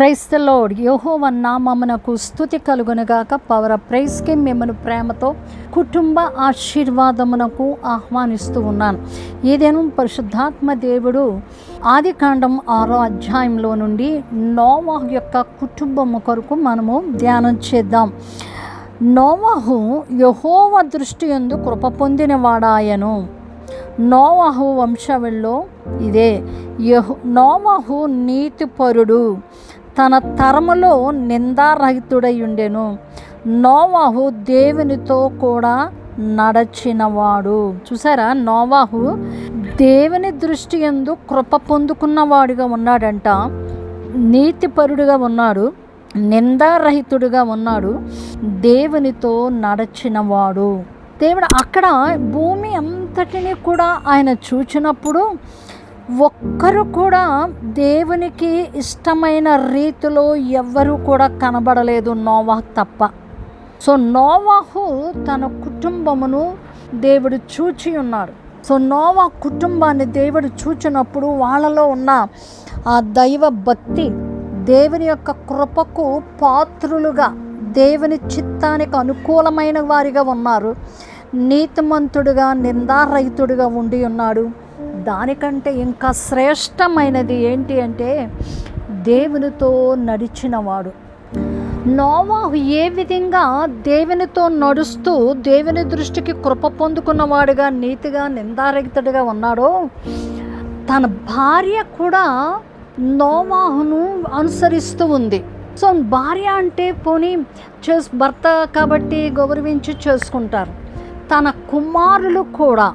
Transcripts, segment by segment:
క్రైస్తలోడ్ యోహోవ నామమునకు స్థుతి కలుగునుగాక. పవర్ ప్రైస్కి మిమ్మల్ని ప్రేమతో కుటుంబ ఆశీర్వాదమునకు ఆహ్వానిస్తూ ఉన్నాను. ఏదేను పరిశుద్ధాత్మ దేవుడు ఆది కాండం ఆరో అధ్యాయంలో నుండి నోవాహు యొక్క కుటుంబము కొరకు మనము ధ్యానం చేద్దాం. నోవాహు యహోవ దృష్టి ఎందు కృప పొందినవాడాయను. నోవాహు వంశవెల్లో ఇదే. యహో నోవాహు నీతిపరుడు. తన తరములో నిందారహితుడై ఉండెను నోవాహు దేవునితో కూడా నడచినవాడు. చూసారా? నోవాహు దేవుని దృష్టి ఎందు కృప పొందుకున్నవాడుగా ఉన్నాడంట. నీతిపరుడుగా ఉన్నాడు. నిందారహితుడుగా ఉన్నాడు. దేవునితో నడచినవాడు. దేవుడు అక్కడ భూమి అంతటిని కూడా ఆయన చూచినప్పుడు ఒక్కరు కూడా దేవునికి ఇష్టమైన రీతిలో ఎవ్వరూ కూడా కనబడలేదు నోవాహ్ తప్ప. సో నోవాహు తన కుటుంబమును దేవుడు చూచి ఉన్నాడు. సో నోవా కుటుంబాన్ని దేవుడు చూచినప్పుడు వాళ్ళలో ఉన్న ఆ దైవ భక్తి దేవుని యొక్క కృపకు పాత్రులుగా దేవుని చిత్తానికి అనుకూలమైన వారిగా ఉన్నారు. నీతిమంతుడుగా నిందారహితుడుగా ఉండి ఉన్నాడు. దానికంటే ఇంకా శ్రేష్టమైనది ఏంటి అంటే దేవునితో నడిచినవాడు. నోవాహు ఏ విధంగా దేవునితో నడుస్తూ దేవుని దృష్టికి కృప పొందుకున్నవాడుగా నీతిగా నిందారహితుడిగా ఉన్నాడో తన భార్య కూడా నోవాహును అనుసరిస్తూ ఉంది. సో భార్య అంటే పోనీ చేసు భర్త కాబట్టి గౌరవించి చేసుకుంటారు. తన కుమారులు కూడా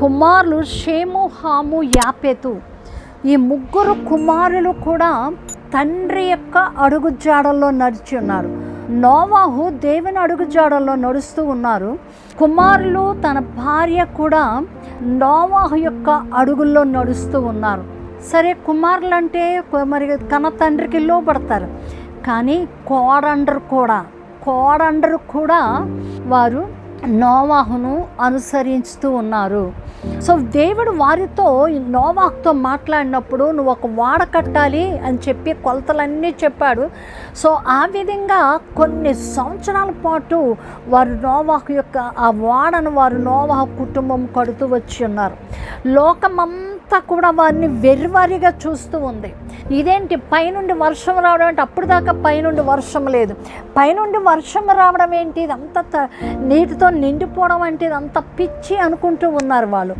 కుమారులు షేము హాము యాపెతు. ఈ ముగ్గురు కుమారులు కూడా తండ్రి యొక్క అడుగుజాడల్లో నడిచి ఉన్నారు. నోవాహు దేవుని అడుగుజాడల్లో నడుస్తూ ఉన్నారు. కుమారులు తన భార్య కూడా నోవాహు యొక్క అడుగుల్లో నడుస్తూ ఉన్నారు. సరే కుమారులు అంటే మరి కన్న తండ్రికి లోపడతారు కానీ కోడండరు కూడా కోడండరు కూడా వారు నోవాహును అనుసరిస్తూ ఉన్నారు. సో దేవుడు వారితో నోవాహుతో మాట్లాడినప్పుడు నువ్వు ఒక వాడ కట్టాలి అని చెప్పి కొలతలన్నీ చెప్పాడు. సో ఆ విధంగా కొన్ని సంవత్సరాల పాటు వారు నోవాహు యొక్క ఆ వాడను వారు నోవాహు కుటుంబం కడుతూ వచ్చి ఉన్నారు. లోకమంతా కూడా వారిని వెర్రివారిగా చూస్తూ ఉంది. ఇదేంటి? పైనుండి వర్షం రావడం అంటే అప్పుడు దాకా పైనుండి వర్షం లేదు. పైనుండి వర్షం రావడం ఏంటి? ఇదంతా త- నీటితో నిండిపోవడం అంటే ఇదంతా పిచ్చి అనుకుంటూ ఉన్నారు వాళ్ళు.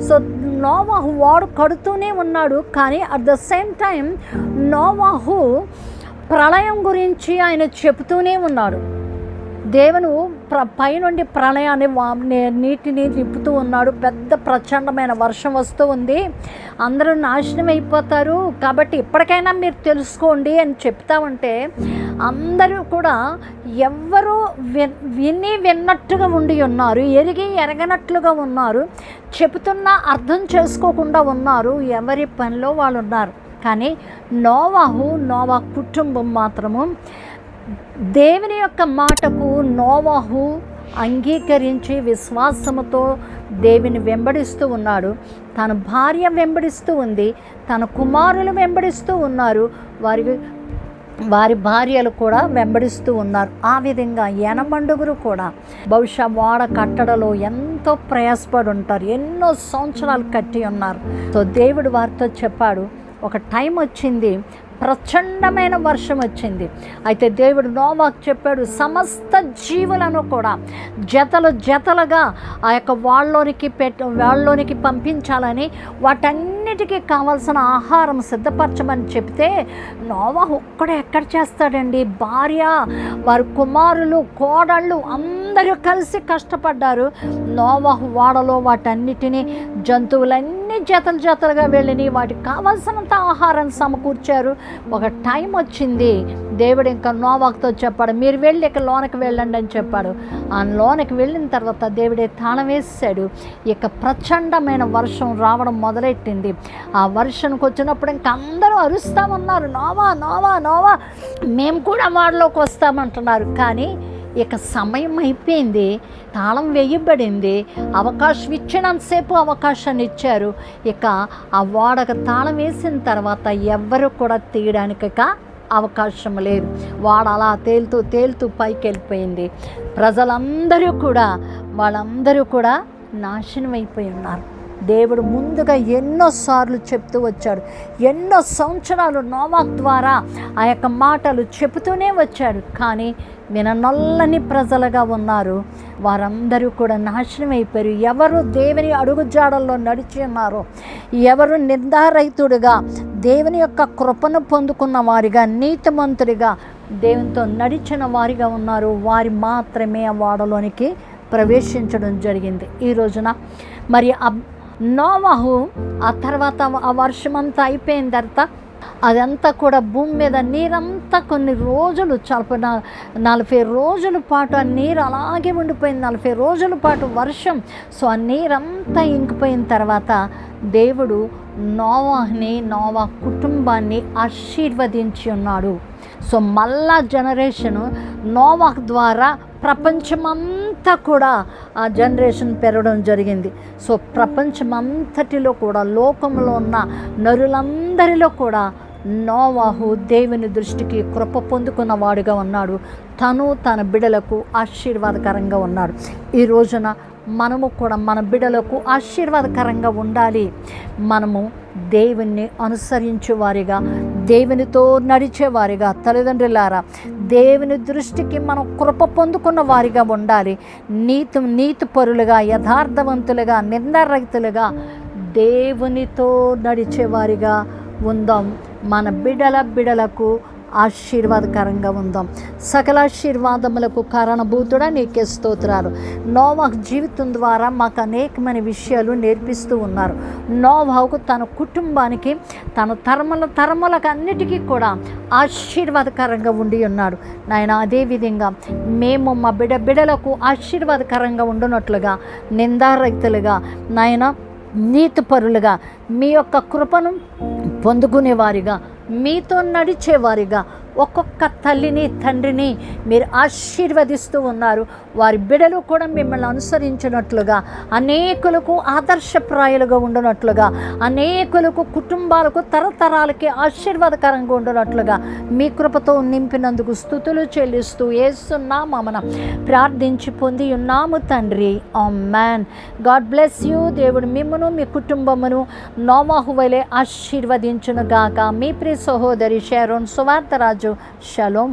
సో నోవాహు వాడు కడుతూనే ఉన్నాడు. కానీ అట్ ద సేమ్ టైం నోవాహు ప్రళయం గురించి ఆయన చెబుతూనే ఉన్నాడు. దేవును ప్ర పైనుండి ప్రళయాన్ని వా- నే- నీటిని నింపుతూ ఉన్నాడు. పెద్ద ప్రచండమైన వర్షం వస్తూ ఉంది. అందరూ నాశనం అయిపోతారు. కాబట్టి ఇప్పటికైనా మీరు తెలుసుకోండి అని చెప్తా ఉంటే అందరూ కూడా ఎవ్వరూ విని విన్నట్టుగా ఉండి ఉన్నారు. ఎరిగి ఎరగనట్లుగా ఉన్నారు. చెబుతున్నా అర్థం చేసుకోకుండా ఉన్నారు. ఎవరి పనిలో వాళ్ళు ఉన్నారు. కానీ నోవాహు నోవా కుటుంబం మాత్రము దేవుని యొక్క మాటకు నోవాహు అంగీకరించి విశ్వాసముతో దేవుని వెంబడిస్తూ ఉన్నాడు. తన భార్య వెంబడిస్తూ ఉంది. తన కుమారులు వెంబడిస్తూ ఉన్నారు. వారి వారి భార్యలు కూడా వెంబడిస్తూ ఉన్నారు. ఆ విధంగా ఎనమండుగురు కూడా. బహుశా వాడ కట్టడలో ఎంతో ప్రయాసపడి ఉంటారు. ఎన్నో సంవత్సరాలు కట్టి ఉన్నారు. సో దేవుడు వారితో చెప్పాడు. ఒక టైం వచ్చింది. ప్రచండమైన వర్షం వచ్చింది. అయితే దేవుడు నోవాకు చెప్పాడు సమస్త జీవులను కూడా జతలు జతలుగా ఆ యొక్క వాళ్ళలోనికి పెట్ట వాళ్ళలోనికి పంపించాలని వాటన్నిటికీ కావాల్సిన ఆహారం సిద్ధపరచమని చెప్తే నోవా ఒక్కడ ఎక్కడ చేస్తాడండి? భార్య వారి కుమారులు కోడళ్ళు అందరూ అందరూ కలిసి కష్టపడ్డారు. నోవాహు వాడలో వాటన్నిటినీ జంతువులన్నీ జతలు జతలుగా వెళ్ళినాయి వాటికి కావాల్సినంత ఆహారం సమకూర్చారు. ఒక టైం వచ్చింది. దేవుడు ఇంకా నోవాకుతో చెప్పాడు మీరు వెళ్ళి ఇక లోనకి వెళ్ళండి అని చెప్పాడు. ఆ లోనకి వెళ్ళిన తర్వాత దేవుడే తాళం వేసాడు ఇక ప్రచండమైన వర్షం రావడం మొదలెట్టింది. ఆ వర్షానికి వచ్చినప్పుడు ఇంక అందరూ అరుస్తామన్నారు నోవా నోవా నోవా మేము కూడా వాడిలోకి వస్తామంటున్నారు. కానీ ఇక సమయం అయిపోయింది తాళం వేయబడింది అవకాశం ఇచ్చినంతసేపు అవకాశాన్ని ఇచ్చారు. ఇక ఆ వాడక తాళం వేసిన తర్వాత ఎవ్వరు కూడా తీయడానికి ఇక అవకాశం లేదు. వాడు అలా తేలుతూ తేలుతూ పైకి వెళ్ళిపోయింది ప్రజలందరూ కూడా వాళ్ళందరూ కూడా నాశనం అయిపోయి ఉన్నారు. దేవుడు ముందుగా ఎన్నోసార్లు చెప్తూ వచ్చాడు. ఎన్నో సంవత్సరాలు నోవాక్ ద్వారా ఆ యొక్క మాటలు చెబుతూనే వచ్చాడు. కానీ విననొల్లని ప్రజలుగా ఉన్నారు. వారందరూ కూడా నాశనం అయిపోయారు ఎవరు దేవుని అడుగుజాడల్లో నడిచి ఉన్నారు ఎవరు నిర్ధారైతుడుగా దేవుని యొక్క కృపను పొందుకున్న వారిగా నీతిమంతుడిగా దేవునితో నడిచిన వారిగా ఉన్నారు. వారి మాత్రమే ఆ వాడలోనికి ప్రవేశించడం జరిగింది. ఈ రోజున మరి అబ్ నోవాహు ఆ తర్వాత ఆ వర్షం అంతా అయిపోయిన తర్వాత అదంతా కూడా భూమి మీద నీరంతా కొన్ని రోజులు చాలా నలభై రోజుల పాటు ఆ నీరు అలాగే ఉండిపోయింది. నలభై రోజుల పాటు వర్షం. సో ఆ నీరంతా ఇంకిపోయిన తర్వాత దేవుడు నోవాహ్ని నోవా కుటుంబాన్ని ఆశీర్వదించి ఉన్నాడు. సో మళ్ళా జనరేషను నోవాహ్ ద్వారా ప్రపంచమంతా కూడా ఆ జనరేషన్ పెరగడం జరిగింది. సో ప్రపంచమంతటిలో కూడా లోకంలో ఉన్న నరులందరిలో కూడా నోవాహు దేవుని దృష్టికి కృప పొందుకున్న వాడుగా ఉన్నాడు. తను తన బిడలకు ఆశీర్వాదకరంగా ఉన్నాడు. ఈ రోజున మనము కూడా మన బిడలకు ఆశీర్వాదకరంగా ఉండాలి. మనము దేవుణ్ణి అనుసరించే వారిగా దేవునితో నడిచేవారిగా తల్లిదండ్రులారా దేవుని దృష్టికి మనం కృప పొందుకున్న వారిగా ఉండాలి. నీతి నీతి పరులుగా యథార్థవంతులుగా నిందరహితులుగా దేవునితో నడిచేవారిగా ఉందాం. మన బిడల బిడలకు ఆశీర్వాదకరంగా ఉందాం. సకల ఆశీర్వాదములకు కారణభూతుడా నీకే స్తోత్రాలు. నోవాహ్ జీవితం ద్వారా మాకు అనేకమైన విషయాలు నేర్పిస్తూ ఉన్నారు. నోవాహుకు తన కుటుంబానికి తన తరముల తరములకు అన్నిటికీ కూడా ఆశీర్వాదకరంగా ఉండి ఉన్నాడు. నాయన అదేవిధంగా మేము మా బిడ బిడలకు ఆశీర్వాదకరంగా ఉండునట్లుగా నిందారహితులుగా నాయన నీతిపరులుగా మీ యొక్క కృపను పొందుకునేవారిగా మీతో నడిచేవారిగా. ఒక్కొక్క తల్లిని తండ్రిని మీరు ఆశీర్వదిస్తూ ఉన్నారు. వారి బిడలు కూడా మిమ్మల్ని అనుసరించినట్లుగా అనేకులకు ఆదర్శప్రాయులుగా ఉండనట్లుగా అనేకులకు కుటుంబాలకు తరతరాలకి ఆశీర్వాదకరంగా ఉండనట్లుగా మీ కృపతో నింపినందుకు స్థుతులు చెల్లిస్తూ ఏస్తున్నామన ప్రార్థించి పొంది ఉన్నాము తండ్రి. ఆ మ్యాన్ గాడ్ బ్లెస్ యూ. దేవుడు మిమ్మను మీ కుటుంబమును నోమాహువలే వలె ఆశీర్వదించును గాక. మీ ప్రి సహోదరి షారోన్ సువార్తరాజు সাহায্য শ্যালম